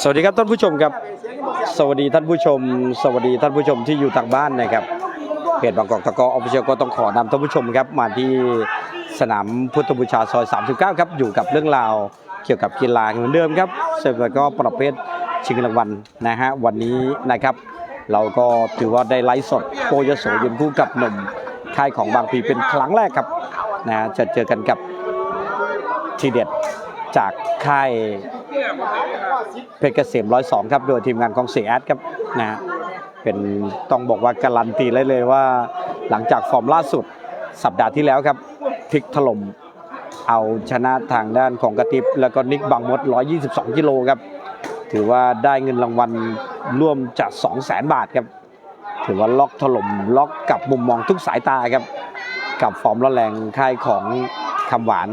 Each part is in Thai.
สวัสดีครับท่านผู้ชมครับ สวัสดีท่านผู้ชม สวัสดีท่านผู้ชมที่อยู่ทางบ้านนะครับเพจบางกอกตะกอออฟฟิเชียลก็ต้องขอนำท่านผู้ชมครับมาที่สนามพุทธบูชาซอย 39 ครับอยู่กับเรื่องราวเกี่ยวกับกีฬาเหมือนเดิมครับเสร็จแล้วก็ประเภทชิงรางวัลนะฮะวันนี้นะครับ เราก็ถือว่าได้ไลฟ์สดโปรยโสยืนคู่กับหนุ่มค่ายของบางพีเป็นครั้งแรกครับนะฮะจะเจอกันกับทีเด็ดจากค่าย เพชรเกษมร้อยสองครับโดยทีมงานของเสียแอดครับนะฮะเป็นต้องบอกว่าการันตีเลยเลยว่า หลังจากฟอร์มล่าสุดสัปดาห์ที่แล้วครับพลิกถล่มเอาชนะทางด้านของกระติบแล้วก็นิกบางมด 122 กิโลครับ ถือว่าได้เงินรางวัลร่วมจาก 200,000 บาทครับ ถือว่าล็อกถล่มล็อกกับมุมมองทุกสายตาครับ กับฟอร์มร้อนแรงค่ายของคำหวาน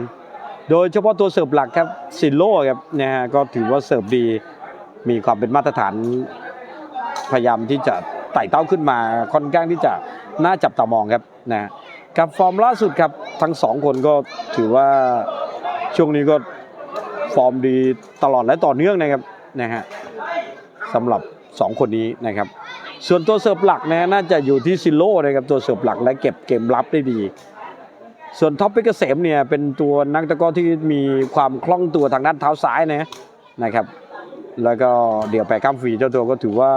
โดยเฉพาะตัวเสิร์ฟหลักครับซิโล่ครับนะฮะก็ถือว่าเสิร์ฟดี มีความเป็นมาตรฐาน พยายามที่จะไต่เต้าขึ้นมาค่อนข้างที่จะน่าจับตามองครับนะกับฟอร์มล่าสุดครับทั้งสองคนก็ถือว่าช่วงนี้ก็ฟอร์มดีตลอดและต่อเนื่องนะครับนะฮะสำหรับสองคนนี้นะครับ ส่วนตัวเสิร์ฟหลักนะฮะน่าจะอยู่ที่ซิโล่นะครับตัวเสิร์ฟหลักและเก็บเกมรับได้ดี ส่วนท็อปเพชรเกษมเนี่ยเป็นตัวนักตะก้อที่มีความคล่องตัวทางด้านเท้าซ้ายนะนะครับ แล้วก็เดี๋ยวแปะข้ามฟรีเจ้าตัวก็ถือว่า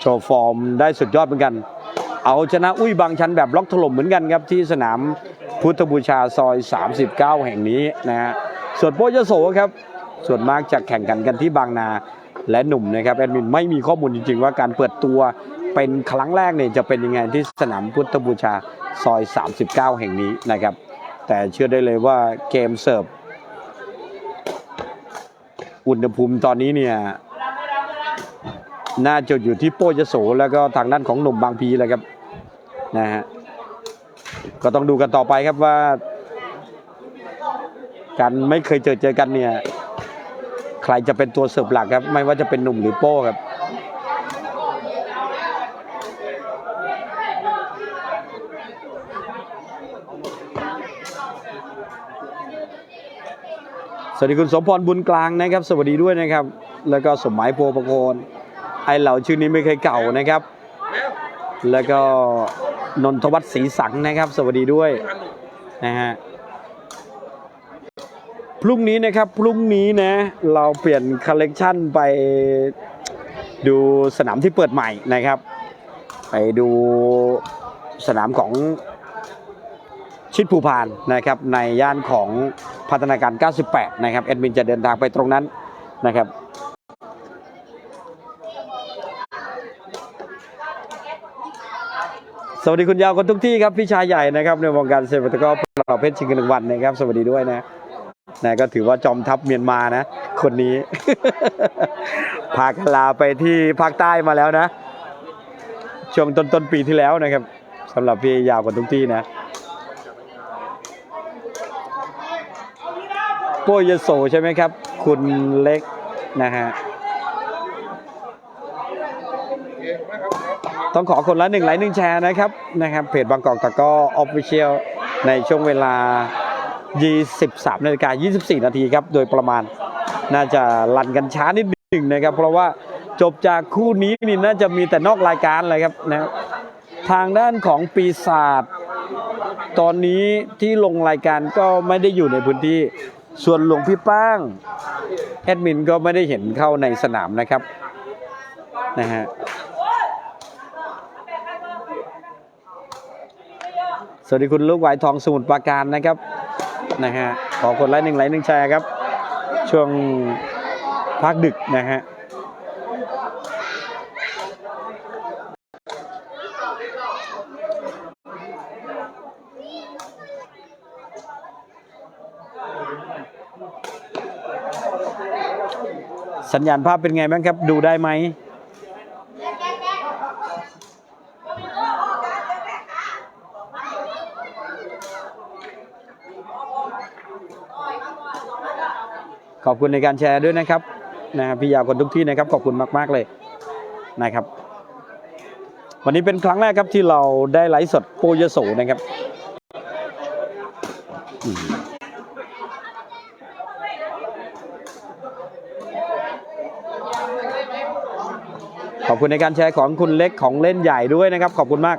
โชว์ฟอร์มได้สุดยอดเหมือนกัน เอาชนะอุ้ยบางชันแบบล็อกถล่มเหมือนกันครับที่สนามพุทธบูชาซอย 39 แห่งนี้นะฮะส่วนโปยโสครับส่วนมากจะแข่งกันกันที่บางนาและหนุ่มนะครับแอดมินไม่มีข้อมูลจริงๆ ว่าการเปิดตัว เป็นครั้งแรกเนี่ยจะเป็นยังไงที่สนามพุทธบูชาซอย 39 แห่งนี้นะครับ แต่เชื่อได้เลยว่าเกมเสิร์ฟอุณหภูมิตอนนี้เนี่ยน่าจะอยู่ที่โป้ยโสแล้วก็ทางด้านของหนุ่มบางพีเลยครับนะฮะก็ต้องดูกันต่อไปครับว่า การไม่เคยเจอเจอกันเนี่ย ใครจะเป็นตัวเสิร์ฟหลักครับ ไม่ว่าจะเป็นหนุ่มหรือโป้ครับ สวัสดีคุณสมพรบุญกลางนะครับ สวัสดีด้วยนะครับ แล้วก็สมหมายโพประโคนไอเหล่าชื่อนี้ไม่เคยเก่านะครับ แล้วก็นนทวัฒน์ศรีสังนะครับ สวัสดีด้วยนะฮะพรุ่งนี้นะครับพรุ่งนี้นะเราเปลี่ยนคอลเลกชันไปดูสนามที่เปิดใหม่นะครับ ไปดูสนามของ ชิดภูพานนะครับในย่านของพัฒนาการ 98 นะครับแอดมินจะเดินทางไปตรงนั้นนะครับสวัสดีคุณยาวคนทุกที่ครับพี่ชายใหญ่นะครับในวงการเซฟตะก้อประเภทชิงเงินรางวัลนะครับ สวัสดีด้วยนะนะก็ถือว่าจอมทัพเมียนมานะ คนนี้ พากลาไปที่ภาคใต้มาแล้วนะ ช่วงต้นต้นปีที่แล้วนะครับสำหรับพี่ยาวคนทุกที่นะ โป้ยโสใช่ไหมครับ คุณเล็กนะฮะต้องขอคนละหนึ่งไลค์หนึ่งแชร์นะครับนะครับเพจบางกอกตะก้อออฟฟิเชียลในช่วงเวลา 23นาฬิกา24 นาทีครับ โดยประมาณน่าจะลันกันช้านิดหนึ่งนะครับ เพราะว่าจบจากคู่นี้นี่น่าจะมีแต่นอกรายการเลยครับนะทางด้านของปีศาจตอนนี้ที่ลงรายการก็ไม่ได้อยู่ในพื้นที่ ส่วนหลวงพี่ป้างแอดมินก็ไม่ได้เห็นเข้าในสนามนะครับนะฮะสวัสดีคุณลูกหวายทองสมุทรปราการนะครับนะฮะขอคนไลค์หนึ่งไลค์หนึ่งแชร์ครับ ช่วงพักดึกนะฮะ สัญญาณภาพเป็นไงบ้างครับ ดูได้ไหม ขอบคุณในการแชร์ด้วยนะครับนะครับพี่ยาวคนทุกที่นะครับขอบคุณมาก ๆ เลยนะครับ วันนี้เป็นครั้งแรกครับที่เราได้ไลฟ์สดโปยโสนะครับอืม ส อบคุณในการแชร์ของคุณเล็กของเล่นใหญ่ด้วยนะครับ ขอบคุณมาก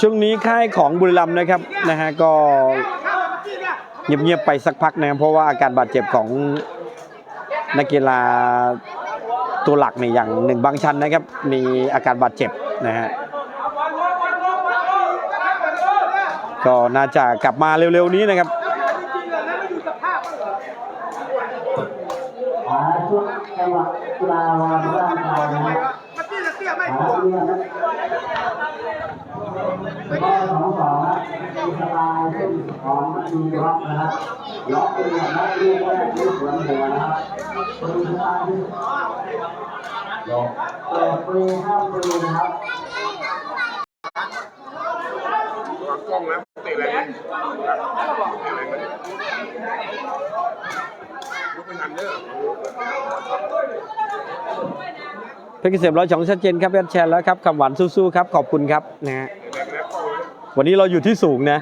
ช่วงนี้ค่ายของบุรีรัมย์นะครับนะฮะก็เงียบๆไปสักพักนะครับเพราะว่าอาการบาดเจ็บของนักกีฬาตัวหลักเนี่ยอย่างหนึ่งบางชันนะครับ มีอาการบาดเจ็บนะฮะ ก็น่าจะกลับมาเร็วๆนี้นะครับหาช่วงจังหวะกีฬาวางร่างกายนะฮะหาเรื่องนะข้อสองสองนะมีสไตล์เส้นของมีล็อกนะครับล็อกเป็นแบบนั้นลูกแรกลูกหัวหัวนะครับดูสบายขึ้นล็อกเปิดฟรีห้ามฟรีนะครับวางกล้องนะเตะแรงไหมเตะแรงไหมยก เป็นอันเดอร์เพชรเกษมร้อยสองชัดเจนครับแอดแชร์แล้วครับคำหวานสู้ๆครับ ขอบคุณครับนะฮะเตะแรงแล้วกล้องนะวันนี้เราอยู่ที่สูงนะ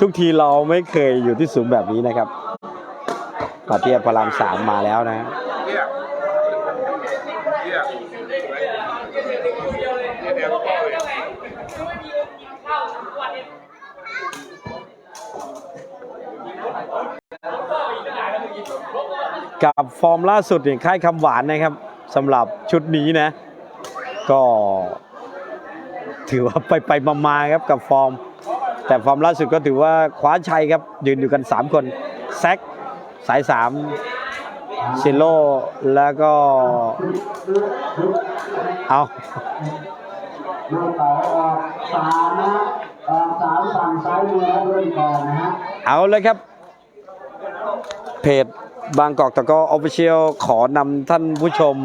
ทุกทีเราไม่เคยอยู่ที่สูงแบบนี้นะครับปาเทียพระรามสามมาแล้วนะฮะ เยี่ยเยี่ยเยี่ยแดงกล้องเลย กับฟอร์มล่าสุดเนี่ยค่ายคำหวานนะครับสำหรับชุดนี้นะ ก็ ถือว่าไปไปมามาๆครับกับฟอร์ม แต่ฟอร์มล่าสุดก็ถือว่าคว้าชัยครับ ยืนอยู่กัน 3 คนแซกสาย3ซิโลแล้วก็ เอาลูกต่อออกสามนะฮะออกสามฝั่งซ้ายมือแล้วเริ่มก่อนนะฮะเอาเลยครับ เพจ บางกอกตะกอออฟฟิเชียลขอนำท่านผู้ชม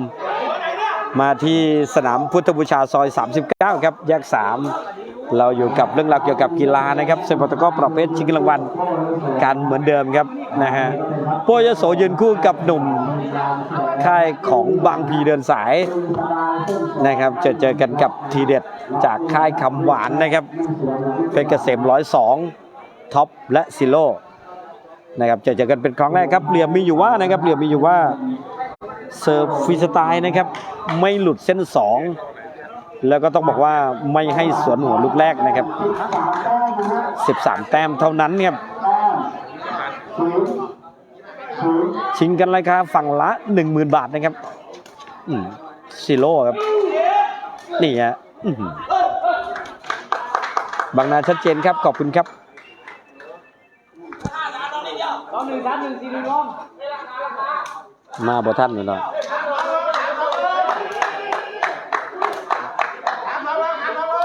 มาที่สนามพุทธบูชาซอย 39 ครับ แยก 3 เราอยู่กับเรื่องราวเกี่ยวกับกีฬานะครับเซปตะก้อประเภทชิงรางวัลกันเหมือนเดิมครับนะฮะโปยโสยืนคู่กับหนุ่มค่ายของบางพีเดินสายนะครับจอเจอกันกับทีเด็ดจากค่ายคำหวานนะครับเพชรเกษม102ท็อปและซิโล นะครับเจอเจอกันเป็นครั้งแรกครับเหลี่ยมมีอยู่ว่านะครับเหลี่ยมมีอยู่ว่าเซิร์ฟฟรีสไตล์นะครับ ไม่หลุดเส้น 2 แล้วก็ต้องบอกว่าไม่ให้สวนหัวลูกแรกนะครับ 13 แต้มเท่านั้นครับชิงกันราคาฝั่งละ 10,000 บาทนะครับอืมซิโลครับ นี่ฮะอื้อหือบางนาชัดเจนครับ ขอบคุณครับ มาบอท่านอยู่เนาะ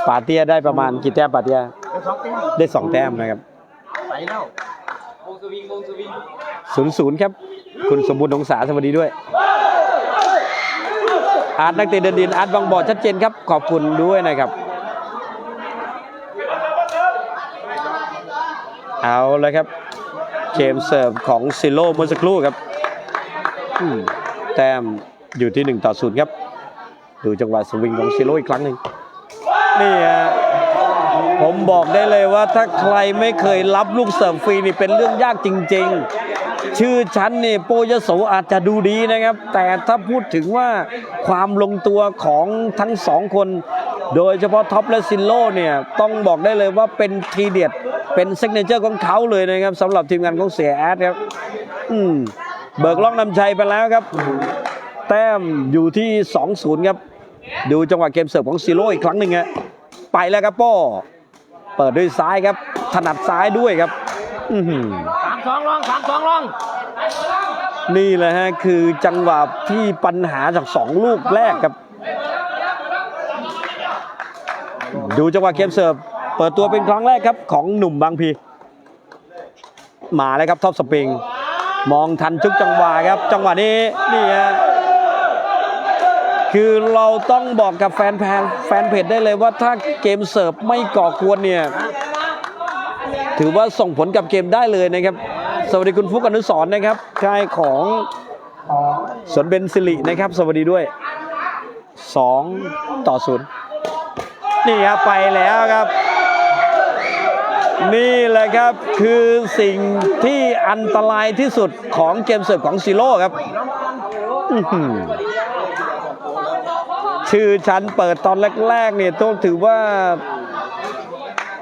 ปาเตียได้ประมาณกี่แต้มปาเตียได้สองแต้มนะครับศูนย์ศูนย์ครับ คุณสมบูรณ์องศาสวัสดีด้วย อาร์ตนักเตะเดินดินอาร์ตบางบ่อชัดเจนครับ ขอบคุณด้วยนะครับ เอาเลยครับ เกมเสิร์ฟของซิโลเมื่อสักครู่ครับแต้มอยู่ที่ 1 ต่อ0ครับ ดูจังหวะสวิงของซิโลอีกครั้งหนึ่งนี่ฮะผมบอกได้เลยว่าถ้าใครไม่เคยรับลูกเสิร์ฟฟรีนี่เป็นเรื่องยากจริง ๆ ชื่อชั้นนี่โปยโสอาจจะดูดีนะครับ แต่ถ้าพูดถึงว่าความลงตัวของทั้งสองคน โดยเฉพาะท็อปและซิโลเนี่ยต้องบอกได้เลยว่าเป็นทีเด็ดเป็นซิกเนเจอร์ของเขาเลยนะครับสำหรับทีมงานของเสียแอดครับอืมเบิกล่องนำชัยไปแล้วครับ แต้มอยู่ที่ 2-0 ครับ ดูจังหวะเกมเสิร์ฟของซิโร่อีกครั้งหนึ่งฮะไปแล้วครับโป้เปิดด้วยซ้ายครับ ถนัดซ้ายด้วยครับอือหือสามสองลองสามสองลอง นี่แหละฮะ คือจังหวะที่ปัญหาจากสองลูกแรกครับ ดูจังหวะเกมเสิร์ฟเปิดตัวเป็นครั้งแรกครับของหนุ่มบางพีมาแล้วครับท็อปสปริง มองทันทุกจังหวะครับ จังหวะนี้นี่ฮะคือเราต้องบอกกับแฟนแฟนแฟนเพจได้เลยว่าถ้าเกมเสิร์ฟไม่ก่อกวนเนี่ยถือว่าส่งผลกับเกมได้เลยนะครับ สวัสดีคุณฟุกอนุสรนะครับค่ายของสวนเบนซิลินะครับ สวัสดีด้วย 2 ต่อ 0 นี่ครับไปแล้วครับ นี่แหละครับคือสิ่งที่อันตรายที่สุดของเกมเสิร์ฟของซีโร่ครับชื่อชั้นเปิดตอนแรกๆเนี่ยต้องถือว่า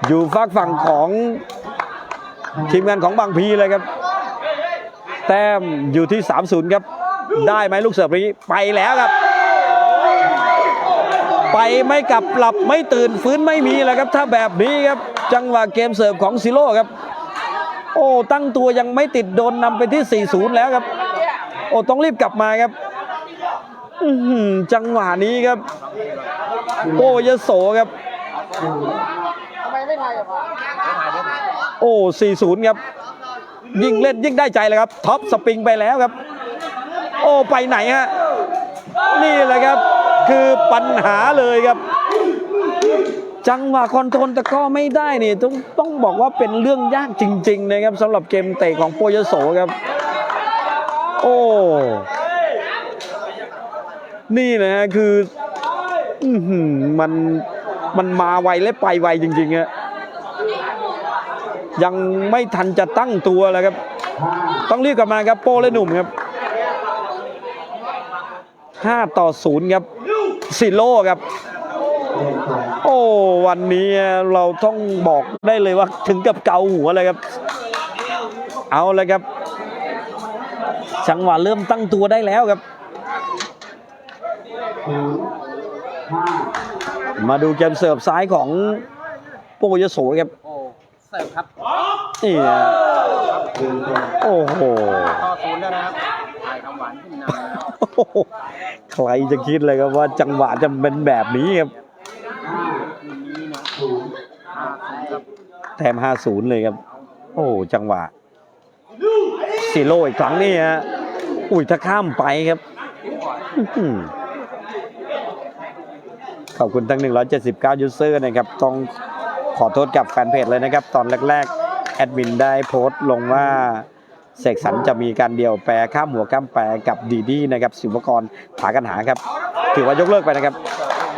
อยู่ฝากฝั่งของทีมงานของบางพีเลยครับ แต้มอยู่ที่ 30 ครับ ได้ไหมลูกเสิร์ฟนี้ไปแล้วครับ ไปไม่กลับหลับไม่ตื่นฟื้นไม่มีแล้วครับ ถ้าแบบนี้ครับ จังหวะเกมเสิร์ฟของซิโร่ครับ โอ้ตั้งตัวยังไม่ติดโดนนำไปที่ 40 แล้วครับ โอ้ต้องรีบกลับมาครับจังหวะนี้ครับ โอ้ยโสครับโอ้40 ครับ ยิ่งเล่นยิ่งได้ใจเลยครับ ท็อปสปริงไปแล้วครับ โอ้ ไปไหนฮะ นี่แหละครับ คือปัญหาเลยครับ จังหวะคอนโทรลตะก้อไม่ได้นี่ต้องต้องบอกว่าเป็นเรื่องยากจริง ๆ นะครับสำหรับเกมเตะของโปยโสครับ โอ้นี่นะฮะคือมันมันมาไวและไปไวจริงๆฮะยังไม่ทันจะตั้งตัวเลยครับ ต้องรีบกลับมาครับโป้และหนุ่มครับ 5 ต่อ 0 ครับ ซิโร่ครับ โอ้วันนี้เราต้องบอกได้เลยว่าถึงกับเกาหัวเลยครับ เอาเลยครับจังหวะเริ่มตั้งตัวได้แล้วครับ มาดูเกมเสิร์ฟซ้ายของโปยโสครับโอ้เสิร์ฟครับนี่ฮะโอ้โหต่อศูนย์แล้วนะครับ ใครจะคิดเลยครับว่าจังหวะจะเป็นแบบนี้ครับคืนนี้นะห้าศูนย์ครับแถม50เลยครับ โอ้จังหวะซีโร่อีกครั้งนี่ฮะอุ้ยถ้าข้ามไปครับขอบคุณทั้ง 179 ยูเซอร์นะครับ ต้องขอโทษกับแฟนเพจเลยนะครับ ตอนแรก ๆ แอดมินได้โพสต์ลงว่า เสกสรรจะมีการเดียวแปรข้ามหัวข้ามแปรกับดีดีนะครับศิวกรผากันหาครับ ถือว่ายกเลิกไปนะครับ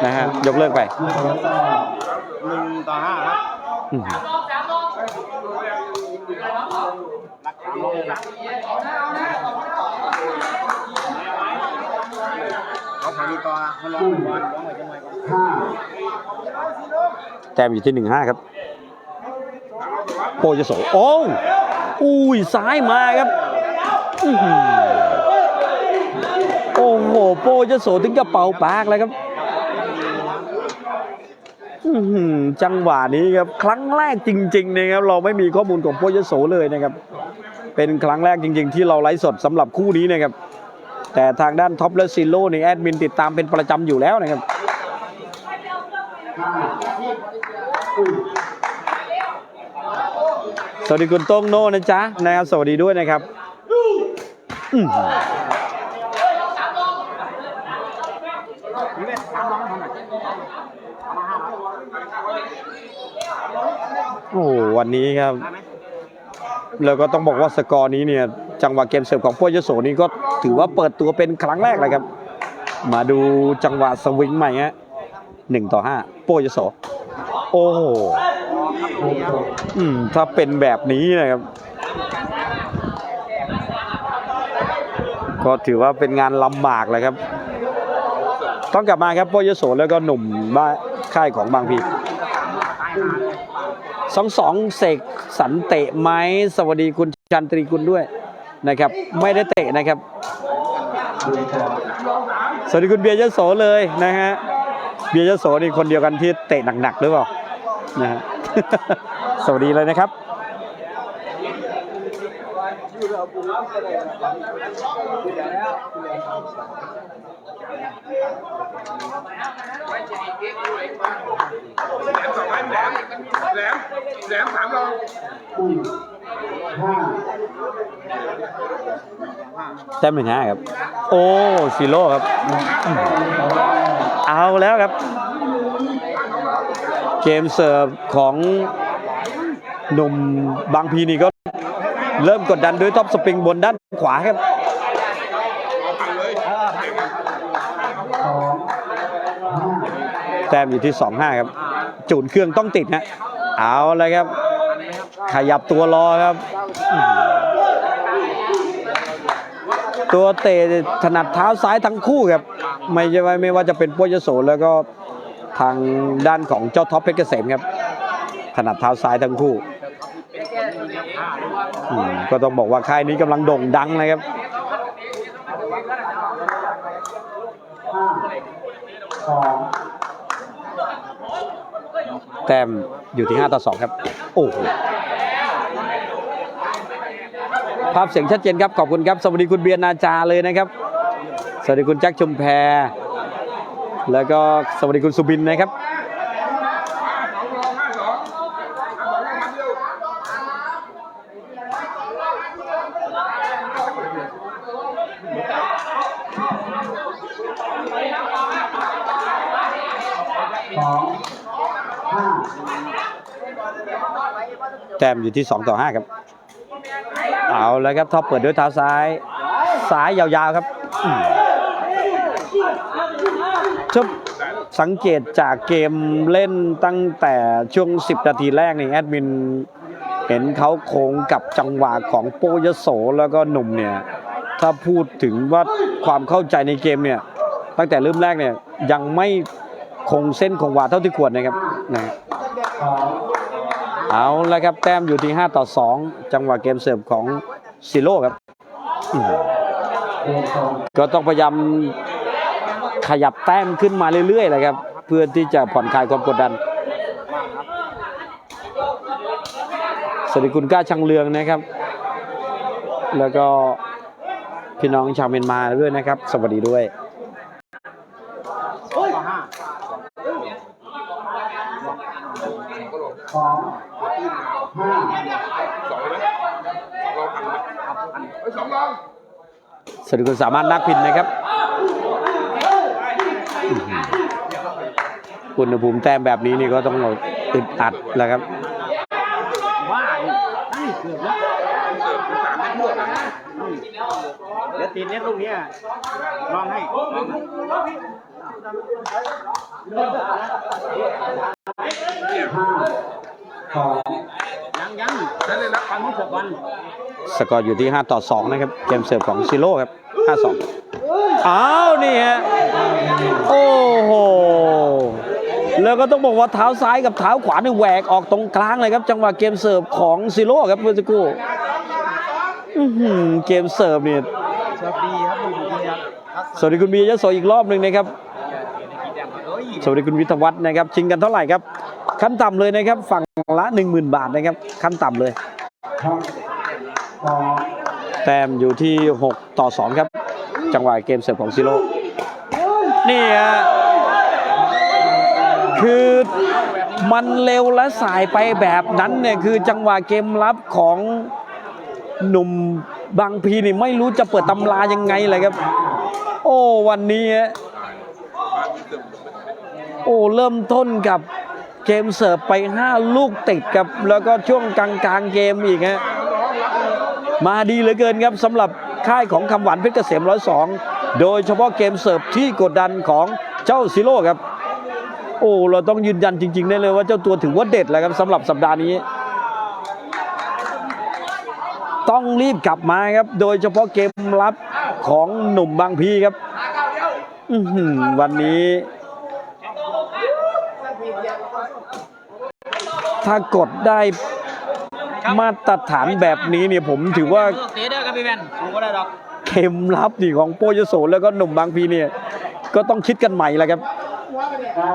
นะฮะยกเลิกไปหนึ่งต่อห้าครับอื้อหือรักมอยรักเขาพอดีต่อเขาลองบอลลองไปจังหวะก่อนห้าแต้มอยู่ที่หนึ่งห้าครับ โปรจะโสโอ้ อุ้ยซ้ายมาครับอือหือโอ้โหโปรจะโสถึงกับเป่าปากแล้วครับอือหือจังหวะนี้ครับครั้งแรกจริงๆนะครับเราไม่มีข้อมูลของโปรจะโสเลยนะครับ เป็นครั้งแรกจริง ๆ ที่เราไลฟ์สดสำหรับคู่นี้นะครับ แต่ทางด้านท็อปและซิโร่นี่แอดมินติดตามเป็นประจำอยู่แล้วนะครับ สวัสดีคุณโต้งโน่นะจ๊ะนะครับสวัสดีด้วยนะครับโอ้โหวันนี้ครับ แล้วก็ต้องบอกว่าสกอร์นี้เนี่ย จังหวะเกมเสิร์ฟของพวกยโสนี่ก็ถือว่าเปิดตัวเป็นครั้งแรกเลยครับ มาดูจังหวะสวิงใหม่ฮะหนึ่งต่อห้าโปยโส โอ้ โหอืม ถ้าเป็นแบบนี้นะครับ ก็ถือว่าเป็นงานลำบากเลยครับ ต้องกลับมาครับโปยโสแล้วก็หนุ่มบ้าค่ายของบางพีสองสองเสกสรรเตะไหมสวัสดีคุณชันตรีคุณด้วยนะครับ ไม่ได้เตะนะครับ สวัสดีคุณเบียร์ยโสเลยนะฮะเบียร์ยโสนี่คนเดียวกันที่เตะหนักๆหรือเปล่านะฮะ สวัสดีเลยนะครับแหลมสองไม้แหลมแหลมแหลมถามเราแต้มหนึ่งห้าครับ โอ้ซีโร่ครับ เอาแล้วครับ เกมเสิร์ฟของหนุ่มบางพีนี่ก็เริ่มกดดันด้วยท็อปสปริงบนด้านขวาครับแต้มอยู่ที่ 2-5 ครับ จูนเครื่องต้องติดฮะเอาเลยครับ ขยับตัวรอครับ ตัวเตะถนัดเท้าซ้ายทั้งคู่ครับ ไม่ใช่ว่าไม่ว่าจะเป็นโปยโสแล้วก็ ทางด้านของเจ้าท็อปเพชรเกษมครับถนัดเท้าซ้ายทั้งคู่ ก็ต้องบอกว่าค่ายนี้กำลังโด่งดังนะครับแต้มอยู่ที่ 5 ต่อ 2 ครับ โอ้โหภาพเสียงชัดเจนครับ ขอบคุณครับ สวัสดีคุณเบียร์นาจาเลยนะครับ สวัสดีคุณแจ็คชุมแพร แล้วก็สวัสดีคุณสุบินนะครับแต้มอยู่ที่ 2 ต่อ 5 ครับ เอาแล้วครับท็อปเปิดด้วยเท้าซ้าย ซ้ายยาวๆครับอืมชอบ สังเกตจากเกมเล่นตั้งแต่ช่วง 10 นาทีแรกนี่แอดมินเห็นเขาโค้งกับจังหวะของโปยโสแล้วก็หนุ่มเนี่ยถ้าพูดถึงว่าความเข้าใจในเกมเนี่ยตั้งแต่เริ่มแรกเนี่ยยังไม่คงเส้นคงวาเท่าที่ควรนะครับนะเอาแล้วครับแต้มอยู่ที่ 5 ต่อ 2 จังหวะเกมเสิร์ฟของซิโร่ครับ ก็ต้องพยายาม ขยับแต้มขึ้นมาเรื่อยๆเลยครับ เพื่อที่จะผ่อนคลายความกดดันสวัสดีคุณก้าชังเลืองนะครับ แล้วก็พี่น้องชาวเมียนมาด้วยนะครับ สวัสดีด้วยสองห้าสองเลยสองเราพันไหมสองลองสวัสดีคุณสามารถนักพินนะครับ อื้อหืออุณหภูมิแต้มแบบนี้นี่ก็ต้องอึดอัดแล้วครับว่าดินี่เกือบแล้วเสิร์ฟสามเม็ดพวกอะเดี๋ยวตีเน็ตลูกเนี้ยลองให้ห้าสองยังยังนั่นเลยนะฟังที่สิบวัน สกอร์อยู่ที่ 5 ต่อ 2 นะครับ เกมเสิร์ฟของซิโร่ครับ 5 2 อ้าว นี่ฮะ โอ้โห แล้วก็ต้องบอกว่าเท้าซ้ายกับเท้าขวานี่แหวกออกตรงกลางเลยครับ จังหวะเกมเสิร์ฟของซิโร่ครับเมื่อสักครู่อื้อหือเกมเสิร์ฟเนี่ยสวัสดีคุณบียะโสอีกรอบหนึ่งนะครับสวัสดีคุณวิทวัฒน์นะครับ ชิงกันเท่าไหร่ครับ ขั้นต่ำเลยนะครับ ฝั่งละ 10,000 บาทนะครับ ขั้นต่ำเลย แต้มอยู่ที่ 6 ต่อ 2 ครับ จังหวะเกมเสิร์ฟของซิโร่นี่ฮะคือมันเร็วและสายไปแบบนั้นเนี่ยคือจังหวะเกมรับของหนุ่มบางพีนี่ไม่รู้จะเปิดตำรายังไงเลยครับ โอ้วันนี้โอ้เริ่มต้นกับเกมเสิร์ฟไป 5 ลูกติดครับ แล้วก็ช่วงกลางๆเกมอีกฮะ มาดีเหลือเกินครับสำหรับค่ายของคำหวานเพชรเกษมร้อยสองโดยเฉพาะเกมเสิร์ฟที่กดดันของเจ้าซิโร่ครับ โอ้ เราต้องยืนยันจริง ๆ ได้เลยว่าเจ้าตัวถือว่าเด็ดแล้วครับสำหรับสัปดาห์นี้ ต้องรีบกลับมาครับ โดยเฉพาะเกมรับของหนุ่มบางพีครับวันนี้ ถ้ากดได้ มาตรฐานแบบนี้เนี่ยผมถือว่าเตะได้ครับพี่แมนผมก็ได้ดอกเข็มลับนี่ของโปรยโสแล้วก็หนุ่มบางพีเนี่ย ก็ต้องคิดกันใหม่แล้วครับห้า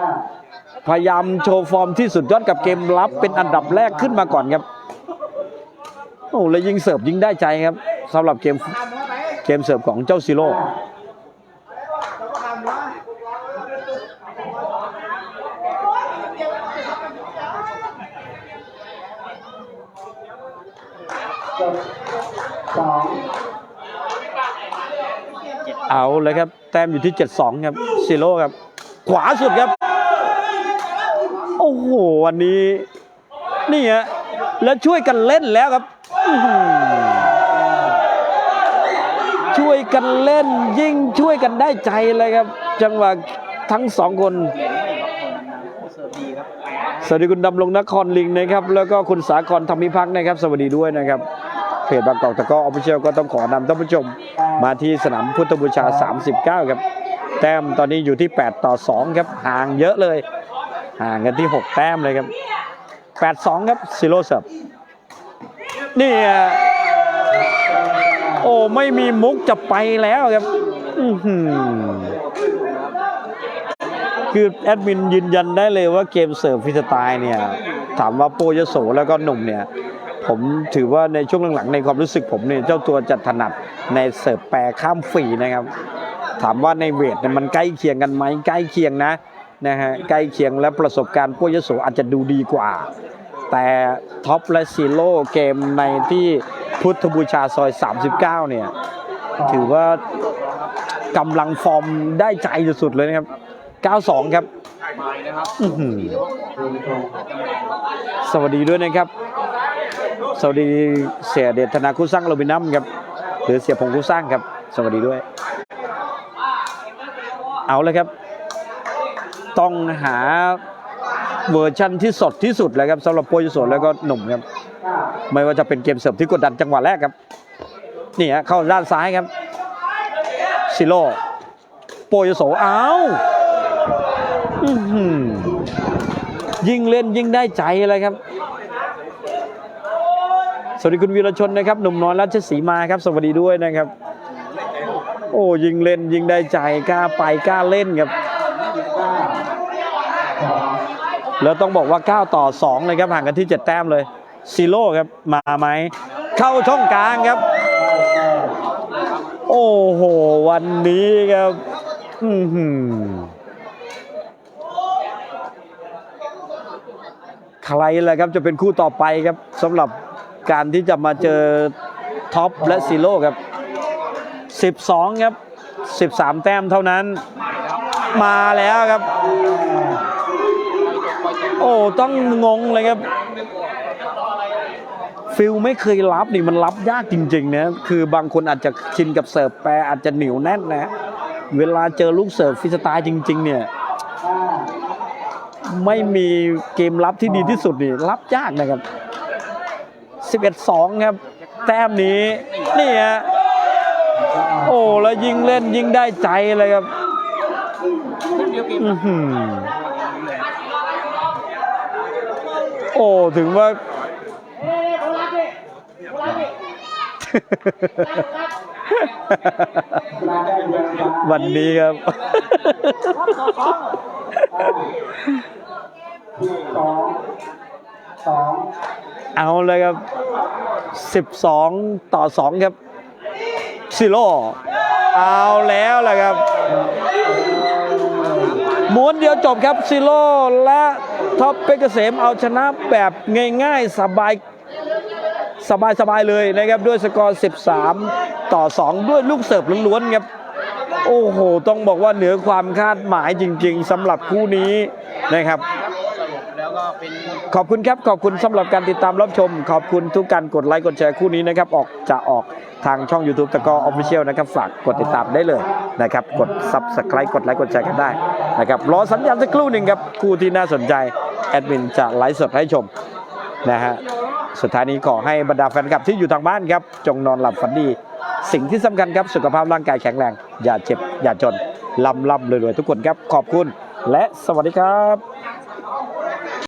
พยายามโชว์ฟอร์มที่สุดยอดกับเกมรับเป็นอันดับแรกขึ้นมาก่อนครับโอ้แล้วยิงเสิร์ฟยิงได้ใจครับสำหรับเกมเกมเสิร์ฟของเจ้าซิโร่ สองเอาเลยครับ แต้มอยู่ที่ 7-2 ครับซิโร่ครับ ขวาสุดครับ โอ้โห วันนี้ นี่ฮะแล้วช่วยกันเล่นแล้วครับ ช่วยกันเล่นยิ่งช่วยกันได้ใจเลยครับ จังหวะทั้งสองคนสวัสดีคุณดำรงนครลิงนะครับ แล้วก็คุณสากรธรรมิพักษ์นะครับ สวัสดีด้วยนะครับ เพจบางกอกตะก้อออฟฟิเชียลก็ต้องขอนำท่านผู้ชม มาที่สนามพุทธบูชา 39 ครับ แต้มตอนนี้อยู่ที่ 8 ต่อ 2 ครับ ห่างเยอะเลย ห่างกันที่ 6 แต้มเลยครับ 8-2 ครับซิโรเซิร์ฟนี่โอ้ไม่มีมุกจะไปแล้วครับคือแอดมินยืนยันได้เลยว่าเกมเสิร์ฟฟรีสไตล์เนี่ย ถามว่าโปรยโสแล้วก็หนุ่มเนี่ย ผมถือว่าในช่วงหลังๆในความรู้สึกผมเนี่ยเจ้าตัวจะถนัดในเสิร์ฟแปรข้ามฝีนะครับ ถามว่าในเวทเนี่ยมันใกล้เคียงกันไหมใกล้เคียงนะนะฮะใกล้เคียงและประสบการณ์โปรยโสอาจจะดูดีกว่า แต่ท็อปและซีโร่เกมในที่พุทธบูชาซอย 39 เนี่ย ถือว่ากำลังฟอร์มได้ใจสุดๆเลยนะครับ 92 ครับสวัสดีด้วยนะครับ สวัสดีเสียเดชธนาคุสร้างโรบินัมครับหรือเสียพงคุสร้างครับ สวัสดีด้วย เอาเลยครับ ต้องหาเวอร์ชันที่สดที่สุดเลยครับสำหรับโปรยโสดแล้วก็หนุ่มครับ ไม่ว่าจะเป็นเกมเสิร์ฟที่กดดันจังหวะแรกครับนี่ฮะเข้าด้านซ้ายครับซิโร่โปรยโสอ้าวอื้อหือยิ่งเล่นยิ่งได้ใจเลยครับ สวัสดีคุณวีรชนนะครับหนุ่มน้อยราชสีมาครับ สวัสดีด้วยนะครับ โอ้ยิงเล่นยิงได้ใจกล้าไปกล้าเล่นครับ แล้วต้องบอกว่า 9 ต่อ 2 เลยครับห่างกันที่ 7 แต้มเลยซีโร่ครับมาไหมเข้าช่องกลางครับ โอ้โห วันนี้ครับอือหือใครล่ะครับจะเป็นคู่ต่อไปครับสำหรับ การที่จะมาเจอท็อปและซีโร่ครับ 12 ครับ 13 แต้มเท่านั้น มาแล้วครับ โอ้ต้องงงเลยครับ ฟิลไม่เคยรับนี่มันรับยากจริงๆนะคือบางคนอาจจะชินกับเสิร์ฟแปรอาจจะเหนียวแน่นนะ เวลาเจอลูกเสิร์ฟฟรีสไตล์จริง ๆ เนี่ยไม่มีเกมรับที่ดีที่สุดนี่รับยากนะครับ 11-2 ครับ แต้มนี้นี่ฮะโอ้แล้วยิงเล่นยิงได้ใจเลยครับโอ้ถึงว่าวันนี้ครับ สองสอง เอาเลยครับ 12 ต่อ 2 ครับซิโร่เอาแล้วแหละครับม้วนเดียวจบครับซิโร่และท็อปเป็กเกษมเอาชนะแบบง่ายๆ สบายสบายสบายเลยนะครับด้วยสกอร์ 13 ต่อ 2 ด้วยลูกเสิร์ฟล้วนๆครับ โอ้โห ต้องบอกว่าเหนือความคาดหมายจริง ๆสำหรับคู่นี้นะครับ ขอบคุณครับ ขอบคุณสำหรับการติดตามรับชม ขอบคุณทุกการกดไลค์กดแชร์คู่นี้นะครับ ออกจะออกทางช่อง YouTube ตะกอออฟฟิเชียลนะครับ ฝากกดติดตามได้เลยนะครับ กด Subscribe กดไลค์กดแชร์กันได้นะครับรอสัญญาณสักครู่หนึ่งครับ คู่ที่น่าสนใจ แอดมินจะไลฟ์สดให้ชมนะฮะสุดท้ายนี้ขอให้บรรดาแฟนคลับที่อยู่ทางบ้านครับ จงนอนหลับฝันดี สิ่งที่สำคัญครับสุขภาพร่างกายแข็งแรง อย่าเจ็บ อย่าจนลำลำรวยๆทุกคนครับขอบคุณ และสวัสดีครับ